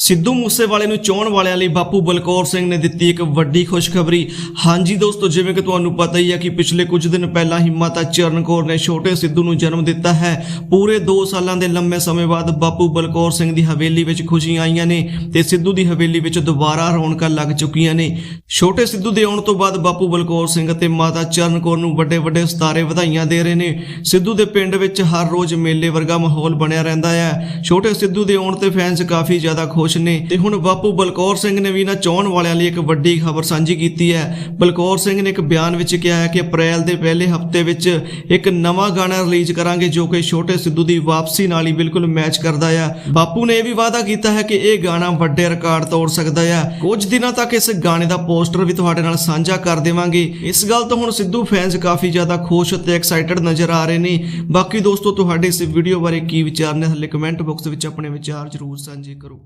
ਸਿੱਧੂ ਮੂਸੇਵਾਲੇ ਨੂੰ ਚੋਣ ਵਾਲਿਆਂ ਲਈ ਬਾਪੂ ਬਲਕੌਰ ਸਿੰਘ ਨੇ ਦਿੱਤੀ ਇੱਕ ਵੱਡੀ ਖੁਸ਼ਖਬਰੀ। ਹਾਂਜੀ ਦੋਸਤੋ, ਜਿਵੇਂ ਕਿ ਤੁਹਾਨੂੰ ਪਤਾ ਹੀ ਹੈ ਕਿ ਪਿਛਲੇ ਕੁਝ ਦਿਨ ਪਹਿਲਾਂ ਹੀ ਮਾਤਾ ਚਰਨ ਕੌਰ ਨੇ ਛੋਟੇ ਸਿੱਧੂ ਨੂੰ ਜਨਮ ਦਿੱਤਾ ਹੈ। ਪੂਰੇ 2 ਸਾਲਾਂ ਦੇ ਲੰਮੇ ਸਮੇਂ ਬਾਅਦ ਬਾਪੂ ਬਲਕੌਰ ਸਿੰਘ ਦੀ ਹਵੇਲੀ ਵਿੱਚ ਖੁਸ਼ੀਆਂ ਆਈਆਂ ਨੇ ਤੇ ਸਿੱਧੂ ਦੀ ਹਵੇਲੀ ਵਿੱਚ ਦੁਬਾਰਾ ਰੌਣਕਾਂ ਲੱਗ ਚੁੱਕੀਆਂ ਨੇ। ਛੋਟੇ ਸਿੱਧੂ ਦੇ ਆਉਣ ਤੋਂ ਬਾਅਦ ਬਾਪੂ ਬਲਕੌਰ ਸਿੰਘ ਅਤੇ ਮਾਤਾ ਚਰਨ ਕੌਰ ਨੂੰ ਵੱਡੇ ਵੱਡੇ ਸਤਾਰੇ ਵਧਾਈਆਂ ਦੇ ਰਹੇ ਨੇ। ਸਿੱਧੂ ਦੇ ਪਿੰਡ ਵਿੱਚ ਹਰ ਰੋਜ਼ ਮੇਲੇ ਵਰਗਾ ਮਾਹੌਲ ਬਣਿਆ ਰਹਿੰਦਾ ਹੈ। ਛੋਟੇ ਸਿੱਧੂ ਦੇ ਆਉਣ ਤੇ ਫੈਨਸ ਕਾਫੀ ਜ਼ਿਆਦਾ ਖੁਸ਼ ਨੇ ਤੇ ਹੁਣ ਬਾਪੂ ਬਲਕੌਰ ਸਿੰਘ ਨੇ ਵੀ ਨਾ ਚਾਹਣ ਵਾਲਿਆਂ ਲਈ ਇੱਕ ਵੱਡੀ ਖਬਰ ਸਾਂਝੀ ਕੀਤੀ ਹੈ। ਬਲਕੌਰ ਸਿੰਘ ਨੇ ਇੱਕ ਬਿਆਨ ਵਿੱਚ ਕਿਹਾ ਹੈ ਕਿ ਅਪ੍ਰੈਲ ਦੇ ਪਹਿਲੇ ਹਫ਼ਤੇ ਵਿੱਚ ਇੱਕ ਨਵਾਂ ਗਾਣਾ ਰਿਲੀਜ਼ ਕਰਾਂਗੇ ਜੋ ਕਿ ਛੋਟੇ ਸਿੱਧੂ ਦੀ ਵਾਪਸੀ ਨਾਲ ਹੀ ਬਿਲਕੁਲ ਮੈਚ ਕਰਦਾ ਹੈ ਬਾਪੂ ਨੇ ਇਹ ਵੀ ਵਾਅਦਾ ਕੀਤਾ ਹੈ ਕਿ ਇਹ ਗਾਣਾ ਵੱਡੇ ਰਿਕਾਰਡ ਤੋੜ ਸਕਦਾ ਹੈ ਕੁਝ ਦਿਨਾਂ ਤੱਕ ਇਸ ਗਾਣੇ ਦਾ ਪੋਸਟਰ ਵੀ ਤੁਹਾਡੇ ਨਾਲ ਸਾਂਝਾ ਕਰ ਦੇਵਾਂਗੇ। ਇਸ ਗੱਲ ਤੋਂ ਹੁਣ ਸਿੱਧੂ ਫੈਨਸ ਕਾਫੀ ਜ਼ਿਆਦਾ ਖੁਸ਼ ਅਤੇ ਐਕਸਾਈਟਡ ਨਜ਼ਰ ਆ ਰਹੇ ਨੇ। ਬਾਕੀ ਦੋਸਤੋ, ਤੁਹਾਡੇ ਇਸ ਵੀਡੀਓ ਬਾਰੇ ਕੀ ਵਿਚਾਰ ਨੇ ਥੱਲੇ ਕਮੈਂਟ ਬਾਕਸ ਵਿੱਚ ਆਪਣੇ ਵਿਚਾਰ ਜ਼ਰੂਰ ਸਾਂਝੇ ਕਰੋ।